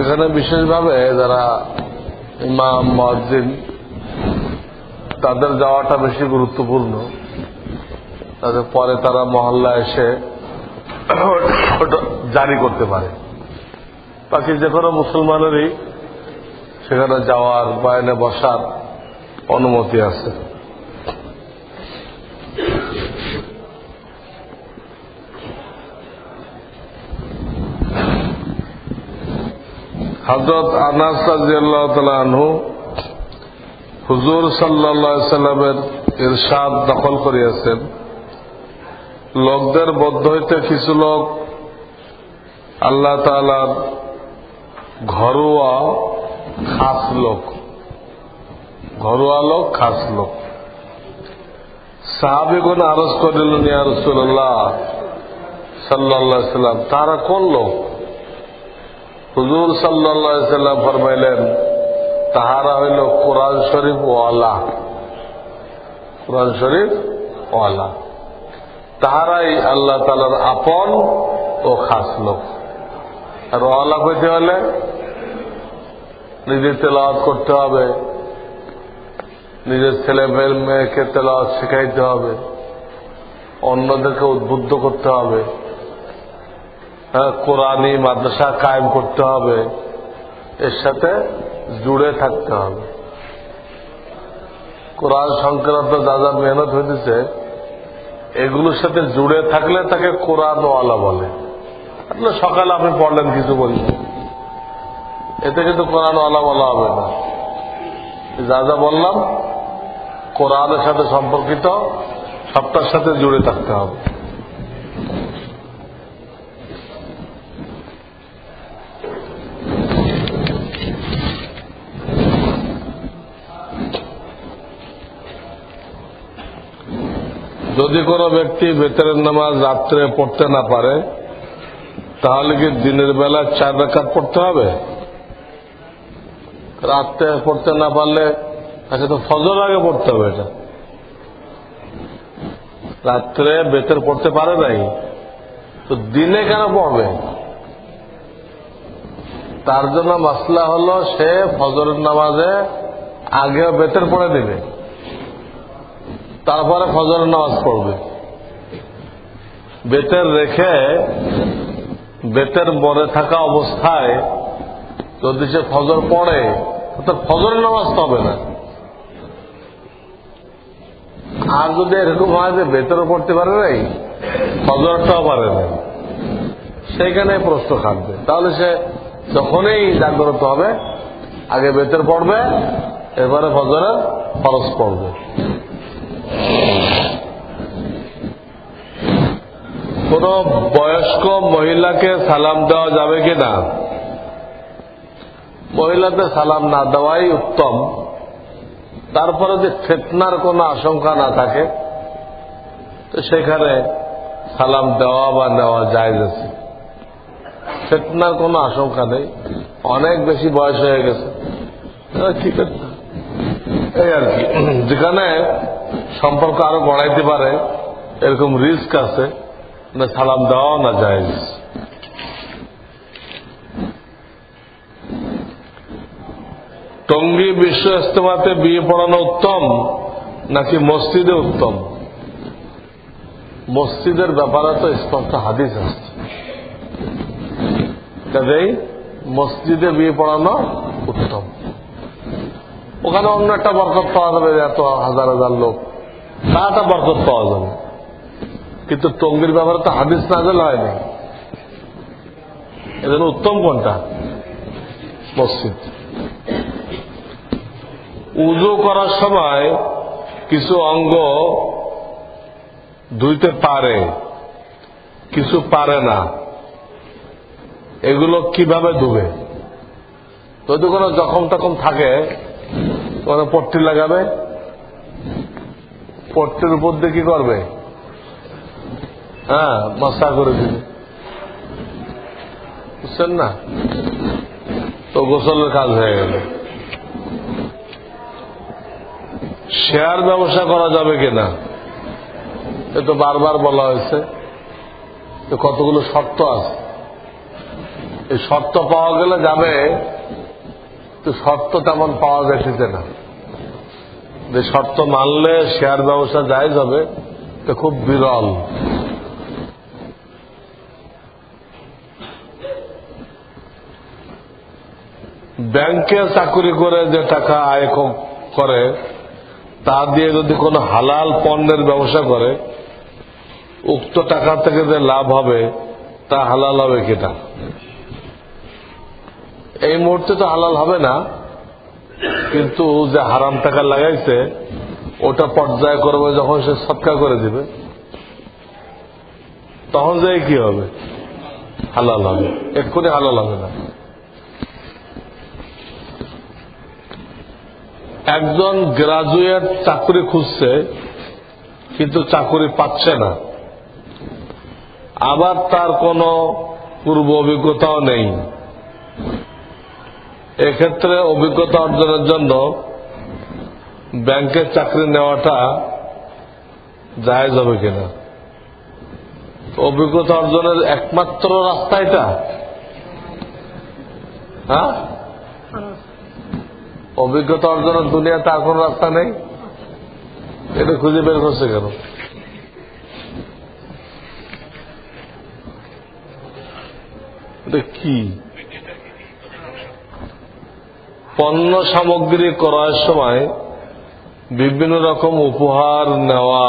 এখানে বিশেষভাবে যারা ইমাম মসজিদ তাদের যাওয়াটা বেশি গুরুত্বপূর্ণ। তাদের পরে তারা মহল্লা এসে জারি করতে পারে। বাকি যে কোনো মুসলমানেরই সেখানে যাওয়ার, বায়নে বসার অনুমতি আছে। হজরত আনাস হুজুর সাল্লা সাল্লামের ইরশাদ দখল করিয়াছেন। লোকদের বদ্ধ হইতে কিছু লোক আল্লাহ তালার ঘরোয়া খাস লোক। ঘরোয়া লোক, খাস লোক। সাহাবিগুন আরজ করিলেন, ইয়া সাল্লাহ সাল্লাম, তারা কোন লোক? হুজুর সাল্লাহ সাল্লাম ফরমাইলেন, তাহারা হইল কোরআন শরীফ ওয়ালা কোরআন শরীফ ওয়ালা তাহারাই আল্লাহ তালার আপন ও খাস লোক। আর ওয়ালা হইতে হলে নিজের তেলাওয়াত করতে হবে। নিজের ছেলে মেয়েকে তেলাওয়াত শেখাইতে হবে। অন্যদেরকে উদ্বুদ্ধ করতে হবে। কোরআনী মাদ্রাসা কায়েম করতে হবে। এর সাথে জুড়ে থাকতে হবে। কোরআন সংক্রান্ত যা যা মেহনত হয়েছে এগুলোর সাথে জুড়ে থাকলে তাকে কোরআন ওয়ালা বলে। আসলে সকালে আপনি পড়লেন কিছু বললেন। এতে কিন্তু কোরআন ওয়ালা বলা হবে না। যা যা বললাম, কোরআনের সাথে সম্পর্কিত সবটার সাথে জুড়ে থাকতে হবে। যদি কোনো ব্যক্তি বেতরের নামাজ রাত্রে পড়তে না পারে, তাহলে কি দিনের বেলা চার রেখাত পড়তে হবে? রাত্রে পড়তে না পারলে তাকে তো ফজর আগে পড়তে হবে এটা। রাত্রে বেতর পড়তে পারে নাই, তো দিনে কেন পড়বে? তার জন্য মাসলা হলো সে ফজরের নামাজে আগেও বেতর পড়ে দিবে তারপরে ফজরের নামাজ পড়বে। বেতের রেখে বেতের মরে থাকা অবস্থায় যদি সে ফজর পড়ে তো ফজরের নামাজ হবে না। আর যদি এরকম হয় যে বেতনও পড়তে পারে নাই, ফজরটাও পারে নাই, সেইখানে প্রশ্ন খাটবে। তাহলে সে যখনই জাগ্রত হবে, আগে বেতন পড়বে এবারে ফজরের খরচ পড়বে। কোন বয়স্ক মহিলাকে সালাম দেওয়া যাবে কি না? মহিলাদের সালাম না দেওয়াই উত্তম। তারপরে যে ফেতনার কোনো আশঙ্কা না থাকে, তো সেখানে সালাম দেওয়া বা নেওয়া যায় আছে। ফেতনার কোনো আশঙ্কা নেই। অনেক বেশি বয়স হয়ে গেছে। ঠিক আছে এই আর কি। যেখানে সম্পর্ক আরও বাড়াইতে পারে, এরকম রিস্ক আছে। না সালাম দেওয়াও না যায় টঙ্গী বিশ্ব ইস্তেমাতে বিয়ে পড়ানো উত্তম নাকি মসজিদে উত্তম? মসজিদের ব্যাপারে তো স্পষ্ট হাদিস আসছে কাজেই মসজিদে বিয়ে পড়ানো উত্তম। ওখানে অন্য একটা বরকত পাওয়া যাবে, এত হাজার হাজার লোক। তা একটা বরকত পাওয়া যাবে। কিন্তু টঙ্গির ব্যাপারে তো হাদিস নাজেল হয়নি। এজন্য উত্তম কোনটা? মসজিদ। উজু করার সময় কিছু অঙ্গ ধুইতে পারে, কিছু পারে না। এগুলো কীভাবে ধুবে? যদি কোনো জখম টখম থাকে তখন পট্টি লাগাবে? পট্টির উপর দিয়ে কি করবে? হ্যাঁ মশা করে দিবে। বুঝছেন না? তো গোসলের কাজ হয়ে গেল। শেয়ার ব্যবসা করা যাবে কিনা? এ তো বারবার বলা হয়েছে কতগুলো শর্ত আছে। এই শর্ত পাওয়া গেলে যাবে তো শর্ত তেমন পাওয়া যাচ্ছে না। যে শর্ত মানলে শেয়ার ব্যবসা জায়জ হবে তো খুব বিরল। ব্যাংকে চাকরি করে যে টাকা আয় করে, তা দিয়ে যদি কোনো হালাল পণ্যের ব্যবসা করে, উক্ত টাকা থেকে যে লাভ হবে, তা হালাল হবে কিনা? এই মুহূর্তে তো হালাল হবে না, কিন্তু যে হারাম টাকা লাগাইছে, ওটা পর্যায় করবে যখন সে সৎকার করে দিবে। তখন যে কি হবে? হালাল হবে। এক্ষুনি হালাল হবে না। একজন গ্রাজুয়েট চাকরি খুঁজছে, কিন্তু চাকরি পাচ্ছে না। আবার তার কোনো পূর্ব অভিজ্ঞতাও নেই। এক্ষেত্রে অভিজ্ঞতা অর্জনের জন্য ব্যাংকের চাকরি নেওয়াটা জায়েজ হবে কিনা? অভিজ্ঞতা অর্জনের একমাত্র রাস্তা এটা। হ্যাঁ? অভিজ্ঞতা অর্জনের দুনিয়াতে আর কোন রাস্তা নেই? এটা খুঁজে বের করছে কেন? এটা কি? পণ্য সামগ্রী ক্রয়ের সময় বিভিন্ন রকম উপহার নেওয়া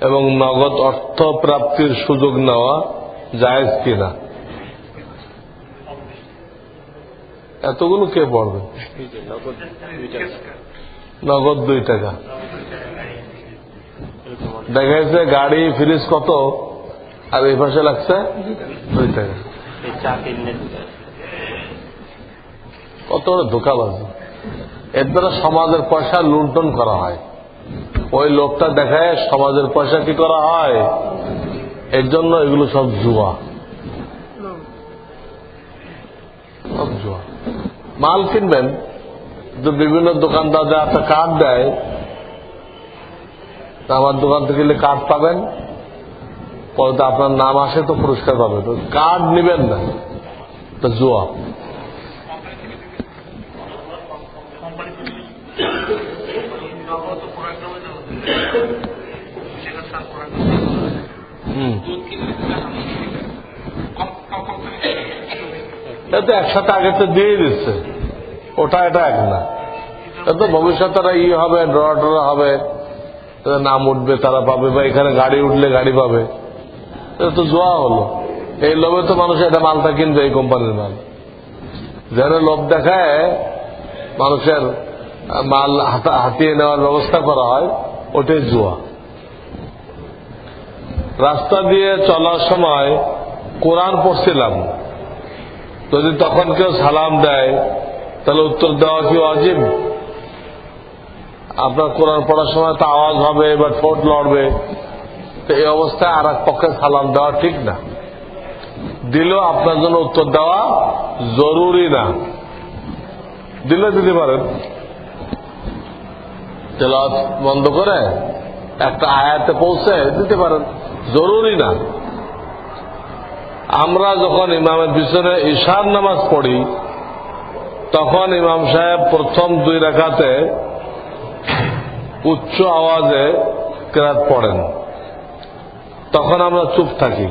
এবং নগদ অর্থ প্রাপ্তির সুযোগ নেওয়া জায়েজ কিনা? এতগুলো কে পড়বে? নগদ দুই টাকা। দেখা যাচ্ছে গাড়ি ফ্রিজ কত? আর এই পাশে লাগছে দুই টাকা। কত বড় এর দ্বারা সমাজের পয়সা লুণ্ঠন করা হয়। ওই লোকটা দেখায় সমাজের পয়সা কি করা হয়? এর জন্য এগুলো সব জুয়া। সব জুয়া। মাল কিনবেন, তো বিভিন্ন দোকানদার যা একটা কার্ড দেয় আমার দোকান থেকে গেলে কার্ড পাবেন, পরে তো আপনার নাম আসে তো পুরস্কার পাবেন। তো কার্ড নেবেন না, তো জুয়া হুম। এটা তো একসাথে আগে তো দিয়ে দিচ্ছে। ওটা এটা এক না। এটা তো ভবিষ্যতে ই হবে ড্র হবে। নাম উঠবে, তারা পাবে, বা এখানে গাড়ি উঠলে গাড়ি পাবে। এটা তো জোয়া হলো। এই লোভে তো মানুষ এটা মালটা কিনবে, এই কোম্পানির মাল। যেন লোভ দেখায়, মানুষের মাল হাতিয়ে নেওয়ার ব্যবস্থা করা হয়, ওটাই জুয়া। রাস্তা দিয়ে চলার সময় কোরআন পড়ছিলাম। যদি তখন কেউ সালাম দেয়, তাহলে উত্তর দেওয়া কি অজিব আপনার কোরআন পড়ার সময় তো আওয়াজ হবে বা ঠোঁট লড়বে। তো এই অবস্থায় আর এক পক্ষে সালাম দেওয়া ঠিক না। দিলেও আপনার জন্য উত্তর দেওয়া জরুরি না। দিলে দিতে পারেন। বন্ধ করে একটা আয়াতে পৌঁছে দিতে পারেন। জরুরি না। আমরা যখন ইমামের পিছনে ঈশান নামাজ পড়ি, তখন ইমাম সাহেব প্রথম দুই রেখাতে উচ্চ আওয়াজে কেরাত পড়েন। তখন আমরা চুপ থাকি।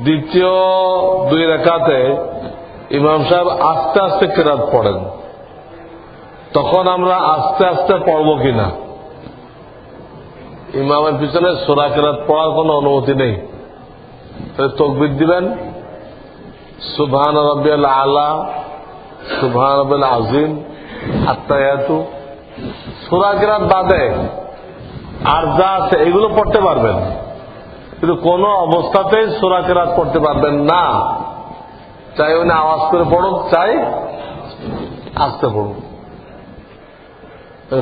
দ্বিতীয় দুই রেখাতে ইমাম সাহেব আস্তে আস্তে কেরাত পড়েন। তখন আমরা আস্তে আস্তে পড়ব কিনা? ইমামের পিছনে সোরা কেরাত পড়ার কোনো অনুমতি নেই। তকবির দিবেন। সুবহান রবিয়াল আলা সুবহান রবিয়াল আজিম আত্মায়াতু সুরা কেরাত বাদে আর যা আছে এগুলো পড়তে পারবেন। কিন্তু কোন অবস্থাতেই সুরা কেরাত পড়তে পারবেন না। চাই উনি আওয়াজ করে পড়ুক, চাই আসতে পড়ুক।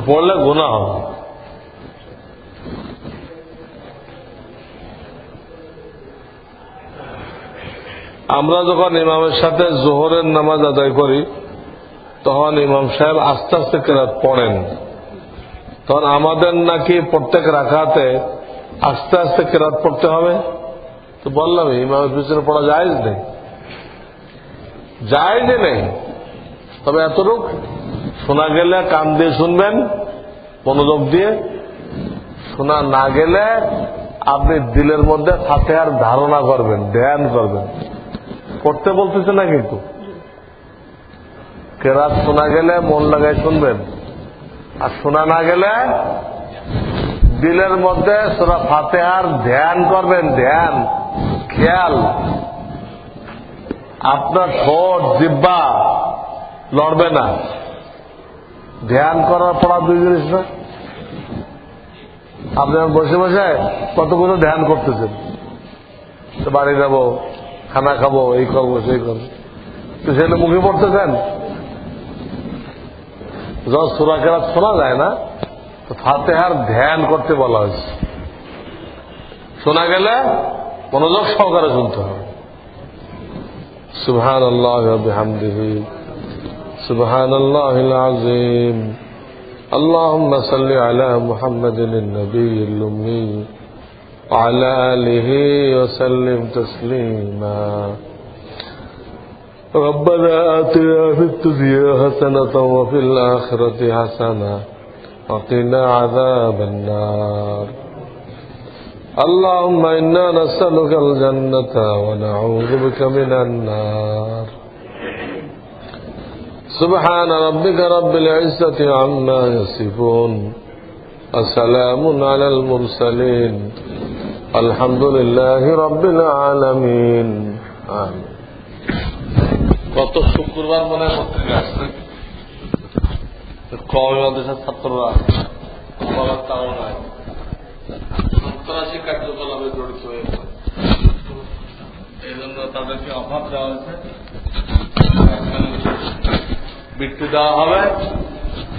পড়লে গুণা হবে। আমরা যখন ইমামের সাথে জোহরের নামাজ আদায় করি, তখন ইমাম সাহেব আস্তে আস্তে কেরাত পড়েন। তখন আমাদের নাকি প্রত্যেক রাখাতে আস্তে আস্তে কেরাত পড়তে হবে। তো বললাম, ইমামের পিছনে পড়া যায় নেই। যায় নেই। তবে এতটুক, শোনা গেলে কান দিয়ে শুনবেন, মনোযোগ দিয়ে। শোনা না গেলে আপনি দিলের মধ্যে আর ধারণা করবেন, ধ্যান করবেন। পড়তে বলতেছে না কিন্তু। কেরাত শোনা গেলে মন লাগাই শুনবেন। আর শোনা না গেলে দিলের মধ্যে সোরা ফাতেহার ধ্যান করবেন, ধ্যান, খেয়াল। আপনার ঠোঁট জিব্বা লড়বে না। ধ্যান করার পড়া দুই জিনিস না। আপনি বসে বসে কতগুলো ধ্যান করতেছেন? বাড়ি যাব। খানা খাবো এই করবো সেই করবো তো সেটা মুখে পড়তেছেন যখন সুরা কেরাত শোনা যায় না তো ফাতেহার ধ্যান করতে বলা হয়েছে শোনা গেলে মনোযোগ সহকারে শুনতে হবে সুবহান আল্লাহ বিহামদিহি সুবহান আল্লাহ আজিম اللهم صل على محمد النبي الأمي وعلى آله وسلم تسليما. ربنا آتنا في الدنيا حسنة وفي الآخرة حسنة وقنا عذاب النار. اللهم إنا نسألك الجنة ونعوذ بك من النار. سبحان ربك رب العزة عما يصفون. وسلام على المرسلين الحمد لله رب العالمين آمين গত শুক্রবার মনে হয় পত্রিকা আসছে কমে মাদ্রাসার ছাত্ররা বলার তাও নয় সন্ত্রাসী কার্যকলাপে জড়িত হয়েছে এই জন্য তাদেরকে অভাব দেওয়া হয়েছে বৃত্তি দেওয়া হবে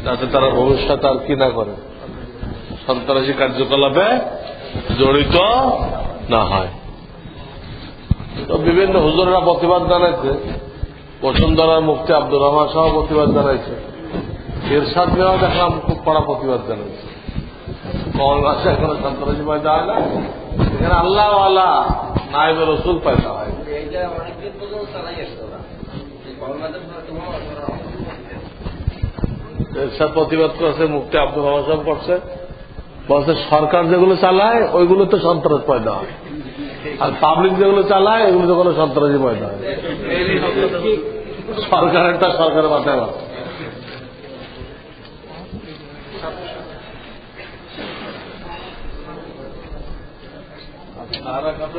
যাতে তারা ভবিষ্যৎ আর কি না করে সন্ত্রাসী কার্যকলাপে জড়িত না হয়। তো বিভিন্ন হুজুরেরা প্রতিবাদ জানাইছে। বসুন্ধরার মুক্তি আব্দুর রহমান সহ প্রতিবাদ জানাইছে। এরশাদ মেয়েও দেখলাম খুব কড়া প্রতিবাদ জানাইছে। মাসে এখনও সন্ত্রাসী পয়দা হয় না। এখানে নাইবে রসুল পয়দা হয় এরশাদ প্রতিবাদ করছে মুক্তি আব্দুল রহমান সাহেব করছে। বলছে, সরকার যেগুলো চালায়, ওইগুলো তো সন্ত্রাস পয়দা হয় আর পাবলিক যেগুলো চালায়, ওইগুলো তো কোনো সন্ত্রাসী পয়দা হয় সরকারেরটা সরকারের মাথায় মাথা আর কত